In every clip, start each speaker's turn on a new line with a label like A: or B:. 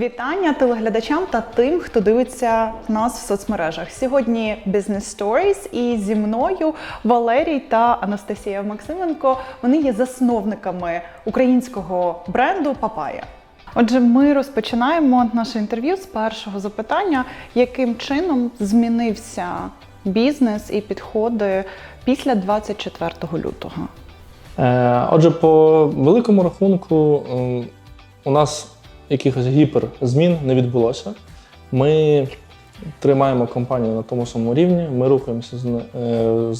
A: Вітання телеглядачам та тим, хто дивиться нас в соцмережах. Сьогодні Business Stories і зі мною Валерій та Анастасія Максименко. Вони є засновниками українського бренду Папая. Отже, ми розпочинаємо наше інтерв'ю з першого запитання: яким чином змінився бізнес і підходи після 24 лютого?
B: Е, Отже, по великому рахунку ем, у нас якихось гіперзмін не відбулося. Ми тримаємо компанію на тому самому рівні, ми рухаємося з,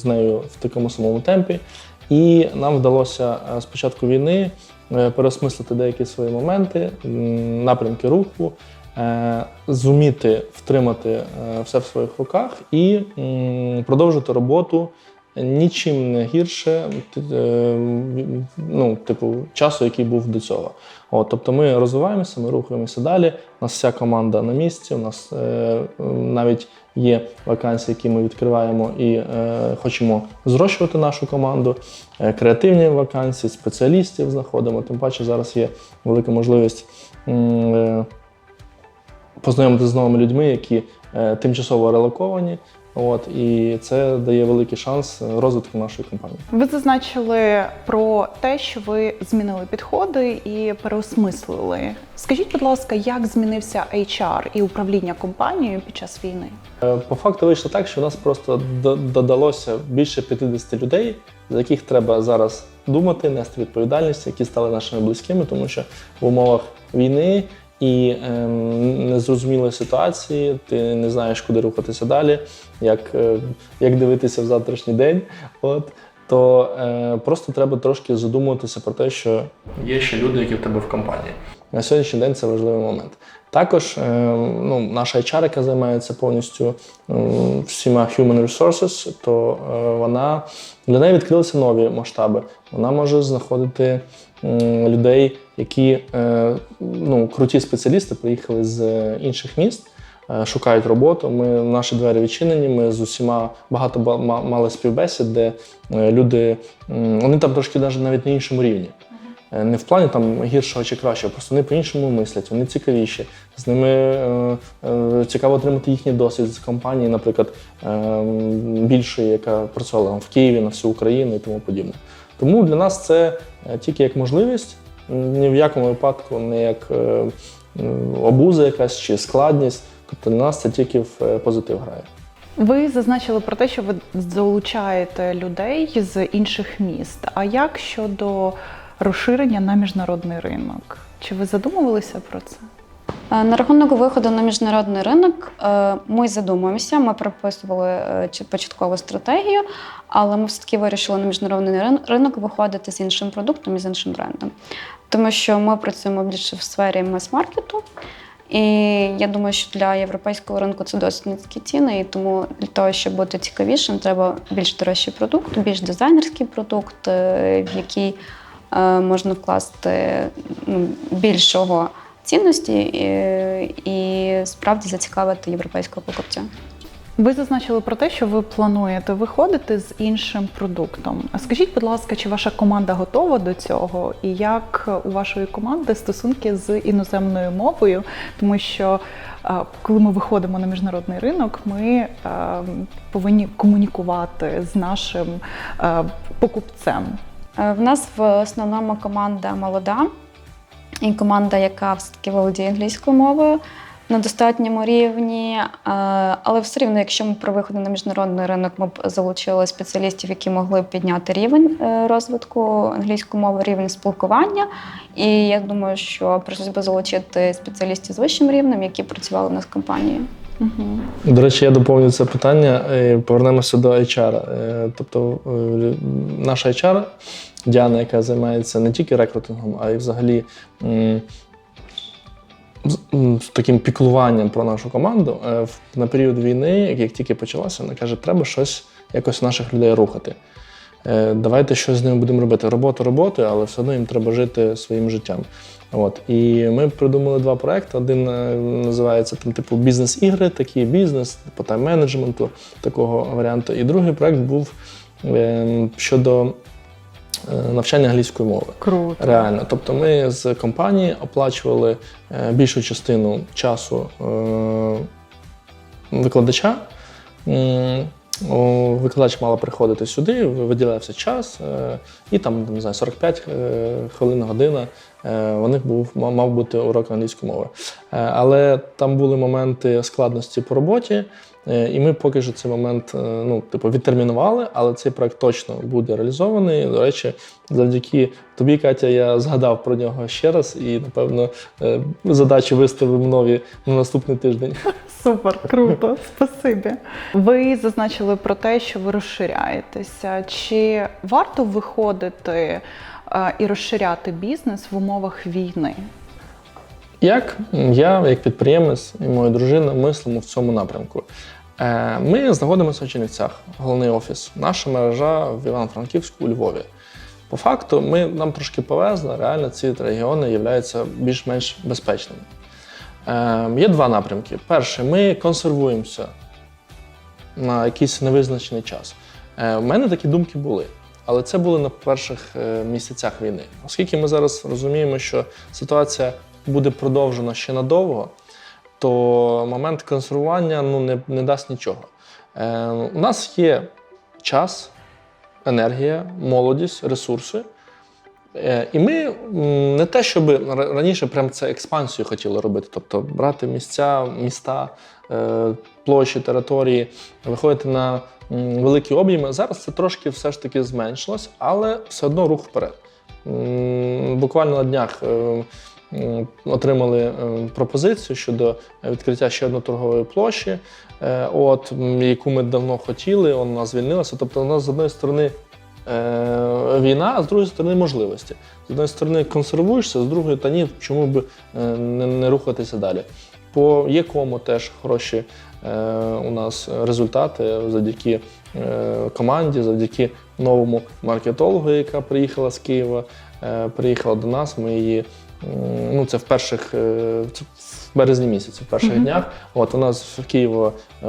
B: е, нею в такому самому темпі, і нам вдалося е, з початку війни е, переосмислити деякі свої моменти, напрямки руху, зуміти втримати все в своїх руках і продовжити роботу нічим не гірше, е, ну, типу, часу, який був до цього. От, тобто ми розвиваємося, ми рухаємося далі. У нас вся команда на місці. У нас е, навіть є вакансії, які ми відкриваємо і е, хочемо зрощувати нашу команду. Е, креативні вакансії, спеціалістів знаходимо. Тим паче зараз є велика можливість. е, Познайомитися з новими людьми, які е, тимчасово релоковані, От і це дає великий шанс розвитку нашої компанії.
A: Ви зазначили про те, що ви змінили підходи і переосмислили. Скажіть, будь ласка, як змінився HR і управління компанією під час війни?
B: Е, По факту вийшло так, що у нас просто додалося більше 50 людей, за яких треба зараз думати, нести відповідальність, які стали нашими близькими, тому що в умовах війни і ем, незрозумілої ситуації ти не знаєш, куди рухатися далі, як, е, як дивитися в завтрашній день. От то е, просто треба трошки задумуватися про те, що є ще люди, які в тебе в компанії. На сьогоднішній день це важливий момент. Також е, ну, наша HR, яка займається повністю е, всіма human resources, то е, вона для неї відкрилися нові масштаби. Вона може знаходити людей, які ну, круті спеціалісти приїхали з інших міст. Шукають роботу. Ми наші двері відчинені. Ми з усіма багато ба- мали співбесід, де люди вони там трошки навіть на іншому рівні. Е, Не в плані там гіршого чи кращого, просто вони по-іншому мислять, вони цікавіші. З ними е, е, цікаво отримати їхній досвід з компанії, наприклад, е, більшої, яка працювала там в Києві на всю Україну і тому подібне. Тому для нас це е, тільки як можливість, ні в якому випадку не як е, обуза якась чи складність. Тобто для нас це тільки в е, позитив грає.
A: Ви зазначили про те, що ви залучаєте людей з інших міст. А як щодо розширення на міжнародний ринок? Чи ви задумувалися про це?
C: Е, На рахунок виходу на міжнародний ринок е, ми задумуємося. Ми прописували е, початкову стратегію, але ми все-таки вирішили на міжнародний рин- ринок виходити з іншим продуктом і з іншим брендом. Тому що ми працюємо більше в сфері мас-маркету. І я думаю, що для європейського ринку це досить низькі ціни, і тому для того, щоб бути цікавішим, треба більш дорожчий продукт, більш дизайнерський продукт, в який можна вкласти ну, більшого цінності і, і справді зацікавити європейського покупця.
A: Ви зазначили про те, що ви плануєте виходити з іншим продуктом. Скажіть, будь ласка, чи ваша команда готова до цього? І як у вашої команди стосунки з іноземною мовою? Тому що е, коли ми виходимо на міжнародний ринок, ми е, повинні комунікувати з нашим е, покупцем.
C: Е, В нас в основному команда молода і команда, яка все-таки володіє англійською мовою на достатньому рівні. Е, Але все рівно, якщо ми при виході на міжнародний ринок ми б залучили спеціалістів, які могли б підняти рівень е, розвитку англійської мови, рівень спілкування. І я думаю, що прийшлось би залучити спеціалістів з вищим рівнем, які працювали в нас в компанії.
A: Угу.
B: До речі, я доповню це питання. е, Повернемося до HR. Е, Тобто, е, наша HR, Діана, яка займається не тільки рекрутингом, а й взагалі таким піклуванням про нашу команду. На період війни, як- тільки почалося, вона каже, треба щось якось наших людей рухати. Давайте щось з ними будемо робити. Робота роботою, але все одно їм треба жити своїм життям. От і ми придумали два проекти. Один е, називається там, типу бізнес-ігри, такі бізнес, по тайм-менеджменту, такого варіанту. І другий проект був е, щодо е, навчання англійської мови.
A: Круто.
B: Реально. Тобто ми з компанії оплачували е, більшу частину часу е, викладача. Викладач мала приходити сюди, виділявся час, і там не знаю, 45 е, хвилин, година. Е, У них був мав бути урок англійської мови. Е, Але там були моменти складності по роботі, е, і ми поки що цей момент ну, типу, відтермінували, але цей проект точно буде реалізований. До речі, завдяки тобі, Катя, я згадав про нього ще раз і, напевно, задачі виставив нові на наступний тиждень.
A: Супер, круто, спасибі. Ви зазначили про те, що ви розширяєтеся. Чи варто виходити і розширяти бізнес в умовах війни?
B: Як я, як підприємець і моя дружина, мислимо в цьому напрямку. Е, Ми знаходимося в Чернівцях, головний офіс. Наша мережа в Івано-Франківську у Львові. По факту, ми, нам трошки повезло, реально ці регіони являються більш-менш безпечними. Е, Є два напрямки. Перший, ми консервуємося на якийсь невизначений час. Е, У мене такі думки були. Але це були на перших е, місяцях війни. Оскільки ми зараз розуміємо, що ситуація буде продовжена ще надовго, то момент консервування ну, не, не дасть нічого. Е, у нас є час, енергія, молодість, ресурси. Е, І ми не те, щоб раніше прям це експансію хотіли робити, тобто брати місця, міста, е, площі, території, виходити на великі об'єми. Зараз це трошки все ж таки зменшилось, але все одно рух вперед. Буквально на днях е, отримали пропозицію щодо відкриття ще одної торгової площі, от, яку ми давно хотіли, вона звільнилася. Тобто, у нас з одної сторони війна, а з другої сторони можливості. З одної сторони консервуєшся, з другої та ні, чому б е, не, не рухатися далі. По ЄКОМу теж хороші е, у нас результати завдяки е, команді, завдяки новому маркетологу, яка приїхала з Києва, е, приїхала до нас. Ми її ну це в перших е, це в березні місяці, в перших
A: Мгм.
B: днях. От вона з Києва е,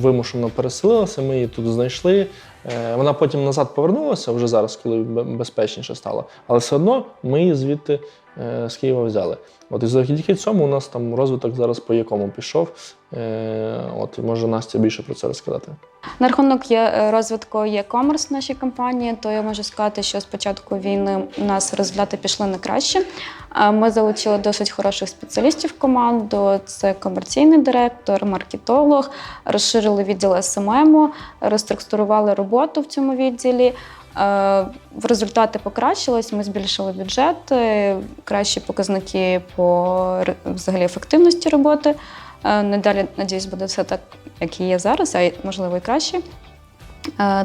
B: вимушено переселилася. Ми її тут знайшли. Е, Вона потім назад повернулася вже зараз, коли безпечніше стало. Але все одно ми її звідти з Києва взяли. От і завдяки цьому у нас там розвиток зараз по якому пішов. Е, От може Настя більше про це розказати.
C: На рахунок е, розвитку e-commerce в нашій компанії, то я можу сказати, що з початку війни у нас результати пішли на краще. Е, Ми залучили досить хороших спеціалістів в команду. Це комерційний директор, маркетолог, розширили відділ СММ, реструктурували роботу в цьому відділі. Е, В результати покращилось. Ми збільшили бюджет, е, кращі показники по взагалі ефективності роботи. Е, Надалі, надіюсь, буде все так, як і є зараз, а можливо і краще.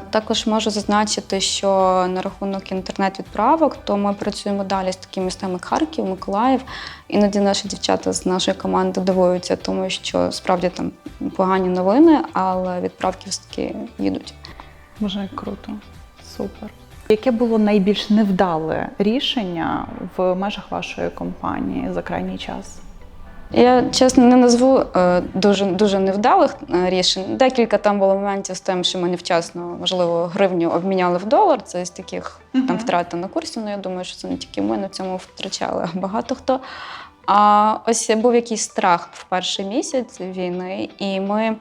C: Також можу зазначити, що на рахунок інтернет-відправок, то ми працюємо далі з такими містами як Харків, Миколаїв. Іноді наші дівчата з нашої команди дивуються, тому що справді там погані новини, але відправки все-таки їдуть.
A: Вже круто. Супер. Яке було найбільш невдале рішення в межах вашої компанії за крайній час?
C: Я чесно не назву е, дуже дуже невдалих е, рішень. Декілька там було моментів з тим, що ми невчасно, можливо, гривню обміняли в долар. Це з таких
A: Мгм.
C: там втрати на курсі. Ну я думаю, що це не тільки ми на цьому втрачали, а багато хто. А ось був якийсь страх в перший місяць війни, і ми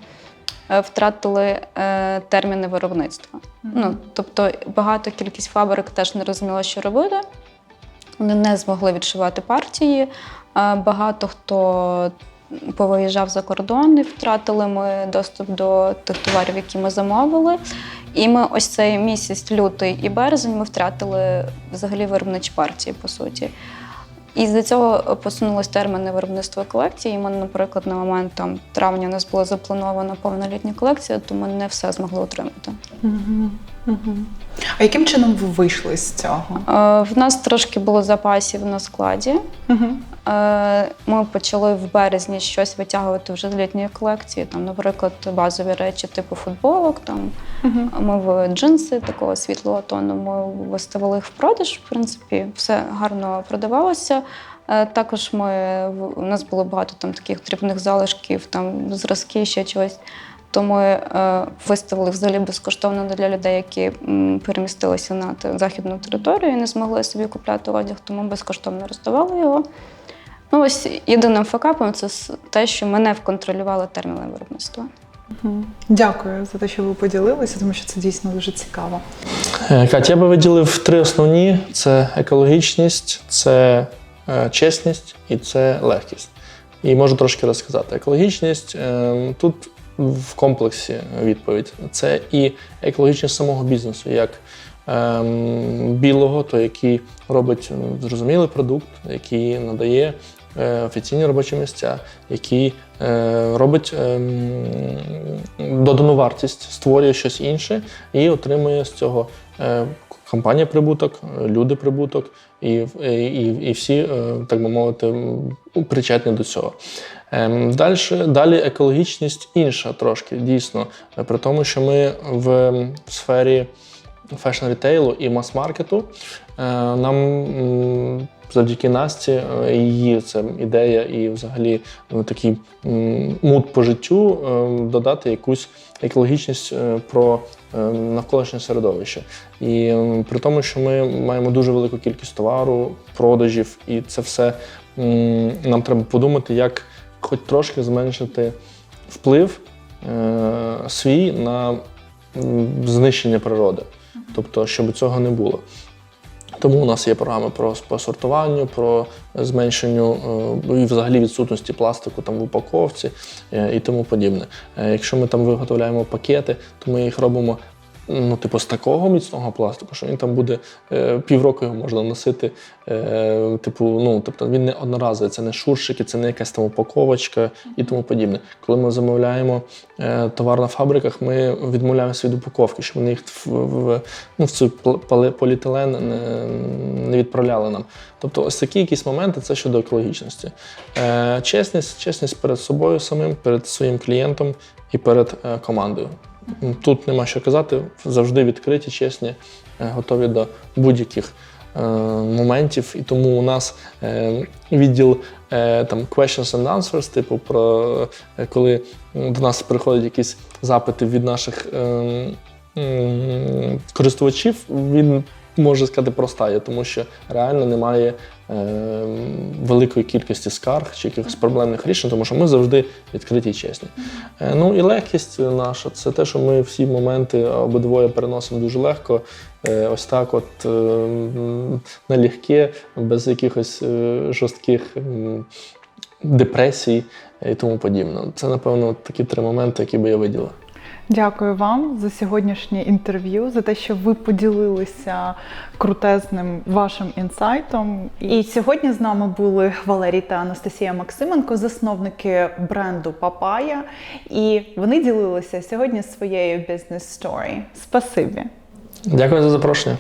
C: втратили е, терміни виробництва. Ну, тобто багато кількість фабрик теж не розуміла, що робити. Вони не змогли відшивати партії. Е, Багато хто повиїжджав за кордон і втратили ми доступ до тих товарів, які ми замовили. І ми ось цей місяць, лютий і березень, ми втратили взагалі виробничі партії, по суті. І з-за цього посунулись терміни виробництва колекції. І ми, наприклад, на момент там, травня у нас була запланована повнолітня колекція, то ми не все змогли отримати.
A: Угу. Угу. А яким чином ви вийшли з цього?
C: Е, В нас трошки було запасів на складі.
A: Угу.
C: Е, Ми почали в березні щось витягувати вже з літньої колекції. Там, наприклад, базові речі типу футболок. Там
A: Угу.
C: ми в джинси такого світлого тону. Ми виставили їх в продаж. В принципі, все гарно продавалося. Е, Також ми у нас було багато там таких дрібних залишків, там зразки ще чогось. то ми е, виставили взагалі безкоштовно для людей, які перемістилися на західну територію і не змогли собі купляти одяг, тому безкоштовно роздавали його. Ну, ось єдиним факапом це те, що ми не вконтролювали терміни виробництва.
A: Дякую за те, що ви поділилися, тому що це дійсно дуже цікаво.
B: Е, Катя, я би виділив три основні: це екологічність, це е, чесність і це легкість. І можу трошки розказати. Екологічність е, тут в комплексі відповідь. Це і екологічність самого бізнесу, як білого, то який робить зрозумілий продукт, який надає офіційні робочі місця, який е, робить ем, додану вартість, створює щось інше і отримує з цього е, компанія прибуток, е, люди прибуток, і, і, і, всі, е, так би мовити, причетні до цього. Ем, Дальше, далі екологічність інша трошки, дійсно, Е, при тому, що ми в сфері фешн-рітейлу і мас-маркету. е, Нам завдяки Насті е, її це ідея і взагалі ну, такий мут по життю е, додати якусь екологічність е, про е, навколишнє середовище. І при тому, що ми маємо дуже велику кількість товару, продажів, і це все нам треба подумати, як хоч трошки зменшити вплив е, свій на знищення природи. Тобто, щоб цього не було. Тому у нас є програми про по сортуванню, про зменшенню е, і взагалі відсутності пластику там в упаковці е, і тому подібне. Е, Якщо ми там виготовляємо пакети, то ми їх робимо. Ну, типу, з такого міцного пластику, що він там буде е, півроку його можна носити. Е, типу, ну, тобто він не одноразовий, це не шуршики, це не якась там упаковочка і тому подібне. Коли ми замовляємо е, товар на фабриках, ми відмовляємося від упаковки, щоб вони їх в, в, ну, в цю поліетилен не, не відправляли нам. Тобто, ось такі якісь моменти це щодо екологічності. Е, чесність, чесність перед собою самим, перед своїм клієнтом і перед е, командою. Тут нема що казати, завжди відкриті, чесні, е, готові до будь-яких е, моментів. І тому у нас е, відділ там questions and answers, типу, про коли до нас приходять якісь запити від наших е, м, користувачів, він може сказати простає, тому що реально немає е, великої кількості скарг чи якихось проблемних рішень, тому що ми завжди відкриті і чесні. Е, Ну і легкість наша це те, що ми всі моменти обидвоє переносимо дуже легко. Е, Ось так, от е, налегке, без якихось е, жорстких м, депресій і тому подібне. Це, напевно, такі три моменти, які би я виділив.
A: Дякую вам за сьогоднішнє інтерв'ю, за те, що ви поділилися крутезним вашим інсайтом. І сьогодні з нами були Валерій та Анастасія Максименко, засновники бренду Папая. І вони ділилися сьогодні своєю бізнес сторі. Спасибі.
B: Дякую за запрошення.